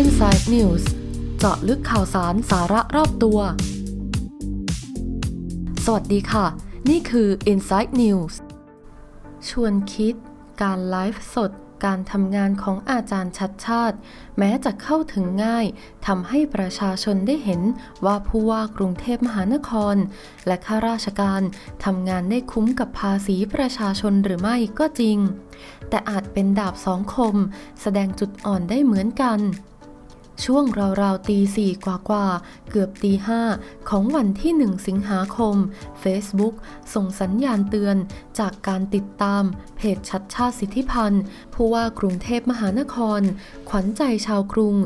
Inside News เจาะลึกข่าวสารสาระรอบตัว สวัสดีค่ะ นี่คือ Inside News ชวนคิดการไลฟ์สด การทำงานของอาจารย์ชัดชาติ แม้จะเข้าถึงง่ายทำให้ประชาชนได้เห็นว่าผู้ว่ากรุงเทพมหานคร และข้าราชการทำงานได้คุ้มกับภาษีประชาชนหรือไม่ก็จริง แต่อาจเป็นดาบสองคม แสดงจุดอ่อนได้เหมือนกัน ช่วงราวๆตีสี่กว่าๆ เกือบตีห้าของวันที่ 1 สิงหาคม Facebook ส่งสัญญาณเตือนจากการติดตาม เพจชัดชาติสิทธิพันธ์ผู้ว่ากรุงเทพมหานคร ขวัญใจชาวกรุง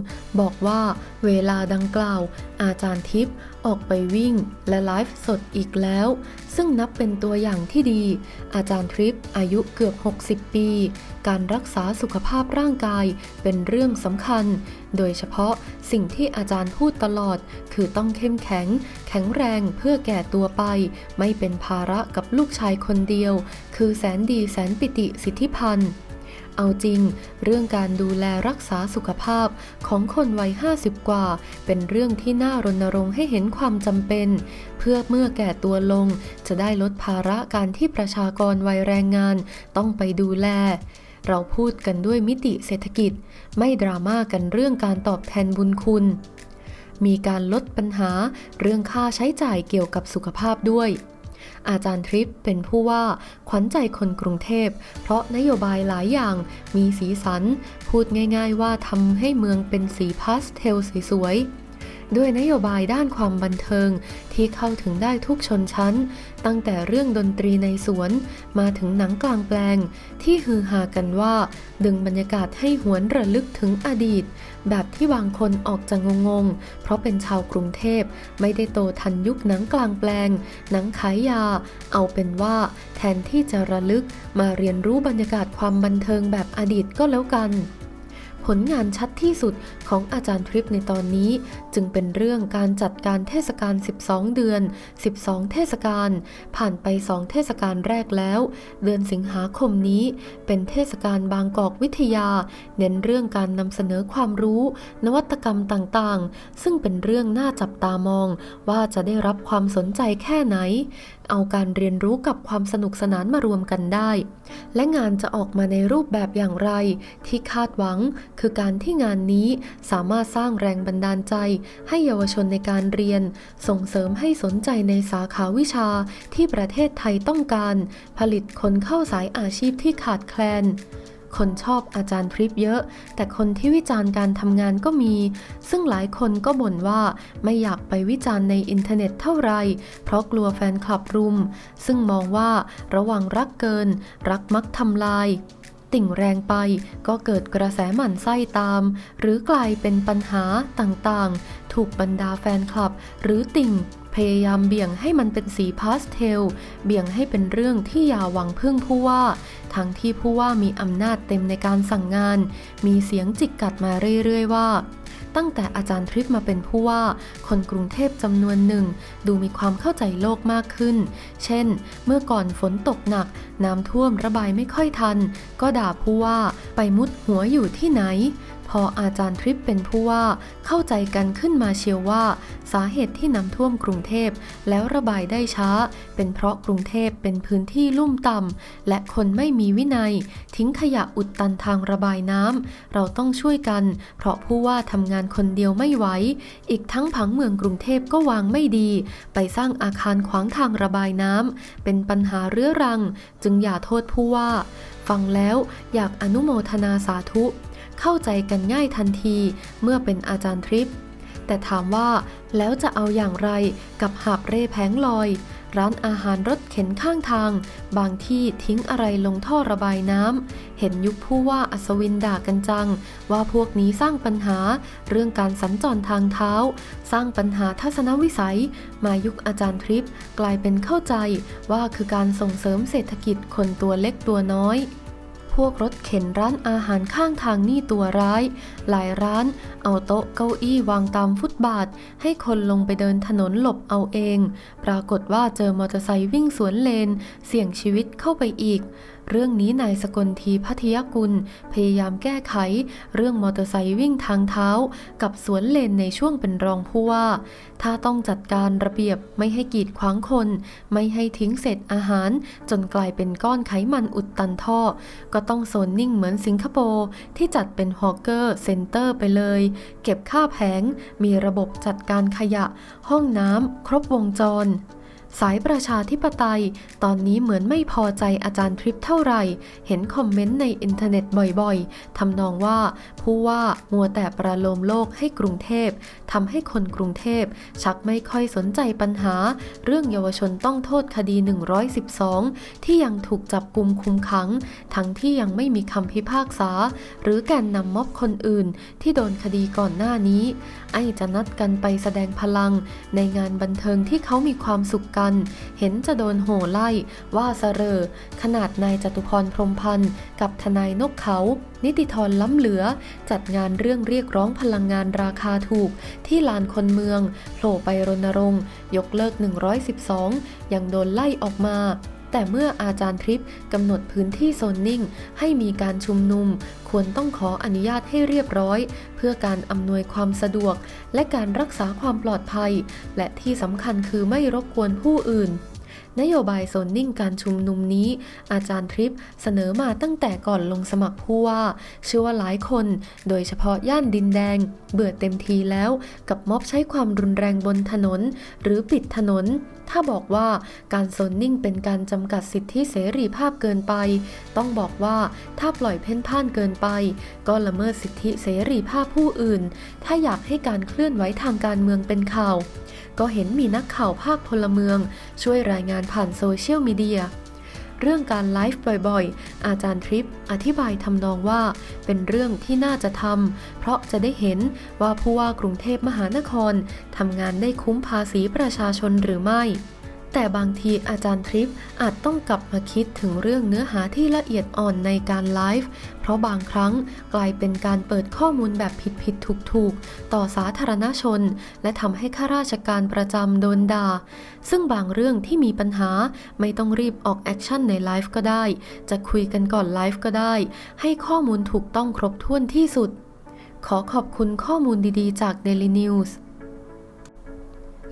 บอกว่าเวลาดังกล่าว อาจารย์ทิพย์ ออกไปวิ่งและไลฟ์สดอีกแล้ว ซึ่งนับเป็นตัวอย่างที่ดี อาจารย์ทริปอายุเกือบ 60 ปี การรักษาสุขภาพร่างกายเป็นเรื่องสำคัญ โดยเฉพาะสิ่งที่อาจารย์พูดตลอด คือต้องเข้มแข็ง แข็งแรงเพื่อแก่ตัวไป ไม่เป็นภาระกับลูกชายคนเดียว คือแสนดีแสนปิติสิทธิพันธ์ เอาจริง เรื่องการดูแลรักษาสุขภาพของคนวัย 50 กว่า เป็นเรื่องที่น่ารณรงค์ให้เห็นความจำเป็น เพื่อเมื่อแก่ตัวลง จะได้ลดภาระการที่ประชากรวัยแรงงาน ต้องไปดูแลเราพูดกันด้วยมิติเศรษฐกิจ ไม่ดราม่ากันเรื่องการตอบแทนบุญคุณ มีการลดปัญหาเรื่องค่าใช้จ่ายเกี่ยวกับสุขภาพด้วย อาจารย์ทริปเป็นผู้ว่าขวัญใจคนกรุงเทพ เพราะนโยบายหลายอย่างมีสีสัน พูดง่ายๆว่าทำให้เมืองเป็นสีพาสเทลสวยๆ ด้วยนโยบายด้านความบันเทิงที่เข้าถึงได้ทุกชนชั้น ตั้งแต่เรื่องดนตรีในสวน มาถึงหนังกลางแปลง ที่ฮือฮากันว่า ดึงบรรยากาศให้หวนระลึกถึงอดีต แบบที่บางคนออกจะงงๆ เพราะเป็นชาวกรุงเทพไม่ได้โตทันยุคหนังกลางแปลง หนังขายยา เอาเป็นว่าแทนที่จะระลึกมาเรียนรู้บรรยากาศความบันเทิงแบบอดีตก็แล้วกัน ผลงานชัดที่สุดของอาจารย์ทริปในตอนนี้ จึงเป็นเรื่องการจัดการเทศกาล 12 เดือน 12 เทศกาล ผ่านไป 2 เทศกาลแรกแล้ว เดือนสิงหาคมนี้ เป็นเทศกาลบางกอกวิทยา เน้นเรื่องการนำเสนอความรู้ นวัตกรรมต่างๆ ซึ่งเป็นเรื่องน่าจับตามอง ว่าจะได้รับความสนใจแค่ไหน เอาการเรียนรู้กับความสนุกสนานมารวมกันได้ และงานจะออกมาในรูปแบบอย่างไร ที่คาดหวังคือการที่งานนี้สามารถสร้างแรงบันดาลใจ ให้เยาวชนในการเรียน ส่งเสริมให้สนใจในสาขาวิชาที่ประเทศไทยต้องการ ผลิตคนเข้าสายอาชีพที่ขาดแคลนคนชอบอาจารย์ทริปเยอะ แต่คนที่วิจารณ์การทำงานก็มี ซึ่งหลายคนก็บ่นว่าไม่อยากไปวิจารณ์ในอินเทอร์เน็ตเท่าไหร่เพราะกลัวแฟนคลับรุม ซึ่งมองว่าระว่างรักเกิน รักมักทำลาย ติ่งแรงไปก็เกิดกระแสหมั่นไส้ตาม หรือกลายเป็นปัญหาต่างๆ ถูกบรรดาแฟนคลับ หรือติ่งพยายามเบี่ยงให้มันเป็นสีพาสเทล เบี่ยงให้เป็นเรื่องที่อย่าหวังพึ่งผู้ว่า ทั้งที่ผู้ว่ามีอำนาจเต็มในการสั่งงาน มีเสียงจิกกัดมาเรื่อยๆว่า ตั้งแต่อาจารย์ทริปมาเป็นผู้ว่า คนกรุงเทพจำนวนหนึ่ง ดูมีความเข้าใจโลกมากขึ้น เช่น เมื่อก่อนฝนตกหนัก น้ำท่วมระบายไม่ค่อยทัน ก็ด่าผู้ว่าไปมุดหัวอยู่ที่ไหนพออาจารย์ทริปเป็นผู้ว่าเข้าใจกันขึ้นมาเชียวว่า สาเหตุที่น้ำท่วมกรุงเทพแล้วระบายได้ช้า เป็นเพราะกรุงเทพเป็นพื้นที่ลุ่มต่ำและคนไม่มีวินัย ทิ้งขยะอุดตันทางระบายน้ำเราต้องช่วยกัน เพราะผู้ว่าทำงานคนเดียวไม่ไหว อีกทั้งผังเมืองกรุงเทพก็วางไม่ดี ไปสร้างอาคารขวางทางระบายน้ำ เป็นปัญหาเรื้อรัง จึงอย่าโทษผู้ว่า ฟังแล้วอยากอนุโมทนาสาธุ เข้าใจกันง่ายทันทีเมื่อเป็นอาจารย์ทริป แต่ถามว่าแล้วจะเอาอย่างไรกับหาบเร่แผงลอย ร้านอาหารรถเข็นข้างทาง บางที่ทิ้งอะไรลงท่อระบายน้ำ เห็นยุคผู้ว่าอัศวินด่ากันจัง ว่าพวกนี้สร้างปัญหา เรื่องการสัญจรทางเท้า สร้างปัญหาทัศนวิสัย มายุคอาจารย์ทริป กลายเป็นเข้าใจว่าคือการส่งเสริมเศรษฐกิจคนตัวเล็กตัวน้อย พวกรถเข็นร้านอาหารข้างทางนี่ตัวร้าย หลายร้านเอาโต๊ะเก้าอี้วางตามฟุตบาท ให้คนลงไปเดินถนนหลบเอาเอง ปรากฏว่าเจอมอเตอร์ไซค์วิ่งสวนเลน เสี่ยงชีวิตเข้าไปอีก เรื่องนี้นายสกลทีพัทยกุล พยายามแก้ไข เรื่องมอเตอร์ไซค์วิ่งทางเท้า กับสวนเลนในช่วงเป็นรองผู้ว่า ถ้าต้องจัดการระเบียบไม่ให้กีดขวางคน ไม่ให้ทิ้งเศษอาหาร จนกลายเป็นก้อนไขมันอุดตันท่อ ก็ต้องโซนนิ่งเหมือนสิงคโปร์ที่จัดเป็นฮอกเกอร์เซ็นเตอร์ไปเลย เก็บค่าแผง มีระบบจัดการขยะ ห้องน้ำครบวงจร สายประชาธิปไตย ตอนนี้เหมือนไม่พอใจอาจารย์ทริปเท่าไหร่ เห็นคอมเมนต์ในอินเทอร์เน็ตบ่อยๆทำนองว่าผู้ว่ามัวแต่ประโลมโลกให้กรุงเทพทำให้คนกรุงเทพ ชักไม่ค่อยสนใจปัญหา เรื่องเยาวชนต้องโทษคดี 112 ที่ยังถูกจับกุมคุมขัง ทั้งที่ยังไม่มีคำพิพากษา หรือแกนนำม็อบคนอื่น ที่โดนคดีก่อนหน้านี้ ไอจะนัดกันไปแสดงพลัง ในงานบันเทิงที่เขามีความสุขกันเห็นจะโดนโห่ไล่ ว่าเสรอ ขนาดนายจตุพรพรมพันธ์กับทนายนกเขา นิติธรล้ำเหลือ จัดงานเรื่องเรียกร้องพลังงานราคาถูก ที่ลานคนเมืองโผล่ไปรณรงค์ ยกเลิก 112 ยังโดนไล่ออกมา แต่เมื่ออาจารย์ทริปกำหนดพื้นที่โซนนิ่ง ให้มีการชุมนุม ควรต้องขออนุญาตให้เรียบร้อย เพื่อการอำนวยความสะดวก และการรักษาความปลอดภัย และที่สำคัญคือไม่รบกวนผู้อื่น นโยบายโซนนิ่งการชุมนุมนี้ อาจารย์ทริปเสนอมาตั้งแต่ก่อนลงสมัครผู้ว่า เชื่อว่าหลายคน โดยเฉพาะย่านดินแดง เบื่อเต็มทีแล้วกับม็อบใช้ความรุนแรงบนถนน หรือปิดถนน ถ้าบอกว่าการโซนนิ่งเป็นการจำกัดสิทธิเสรีภาพเกินไป ต้องบอกว่าถ้าปล่อยเพ่นพ่านเกินไป ก็ละเมิดสิทธิเสรีภาพผู้อื่น ถ้าอยากให้การเคลื่อนไหวทางการเมืองเป็นข่าว ก็เห็นมีนักข่าวภาคพลเมือง ช่วยรายงานผ่านโซเชียลมีเดียเรื่องการไลฟ์บ่อยๆ อาจารย์ทริปอธิบายทำนองว่า เป็นเรื่องที่น่าจะทำเพราะจะได้เห็นว่าผู้ว่ากรุงเทพมหานครทำงานได้คุ้มภาษีประชาชนหรือไม่ แต่บางทีอาจารย์ทริปอาจต้องกลับมาคิดถึงเรื่องเนื้อหาที่ละเอียดอ่อนในการไลฟ์เพราะบางครั้งกลายเป็นการเปิดข้อมูลแบบผิดๆถูกๆ ต่อสาธารณชน และทำให้ข้าราชการประจำโดนด่า ซึ่งบางเรื่องที่มีปัญหาไม่ต้องรีบออกแอคชั่นในไลฟ์ก็ได้ จะคุยกันก่อนไลฟ์ก็ได้ ให้ข้อมูลถูกต้องครบถ้วนที่สุด ขอขอบคุณข้อมูลดีๆ จาก Daily News